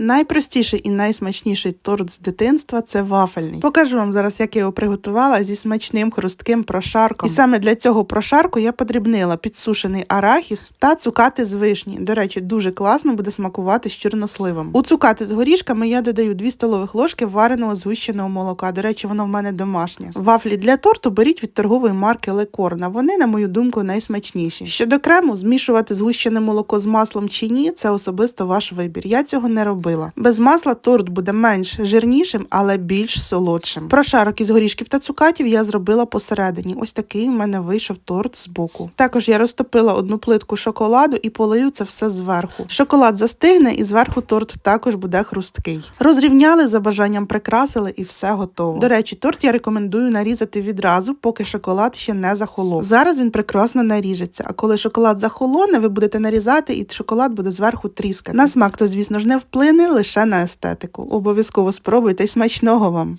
Найпростіший і найсмачніший торт з дитинства це вафельний. Покажу вам зараз, як я його приготувала зі смачним хрустким прошарком. І саме для цього прошарку я подрібнила підсушений арахіс та цукати з вишні. До речі, дуже класно буде смакувати з чорносливом. У цукати з горішками я додаю 2 столових ложки вареного згущеного молока. До речі, воно в мене домашнє. Вафлі для торту беріть від торгової марки Лекорна. Вони, на мою думку, найсмачніші. Щодо крему, змішувати згущене молоко з маслом чи ні, це особисто ваш вибір. Я цього не робила. Без масла торт буде менш жирнішим, але більш солодшим. Прошарок із горішків та цукатів я зробила посередині. Ось такий в мене вийшов торт з боку. Також я розтопила одну плитку шоколаду і полию це все зверху. Шоколад застигне, і зверху торт також буде хрусткий. Розрівняли за бажанням прикрасили і все готово. До речі, торт я рекомендую нарізати відразу, поки шоколад ще не захолов. Зараз він прекрасно наріжеться. А коли шоколад захолоне, ви будете нарізати, і шоколад буде зверху тріскати. На смак це, звісно ж, не вплине лише на естетику. Обов'язково спробуйте і смачного вам.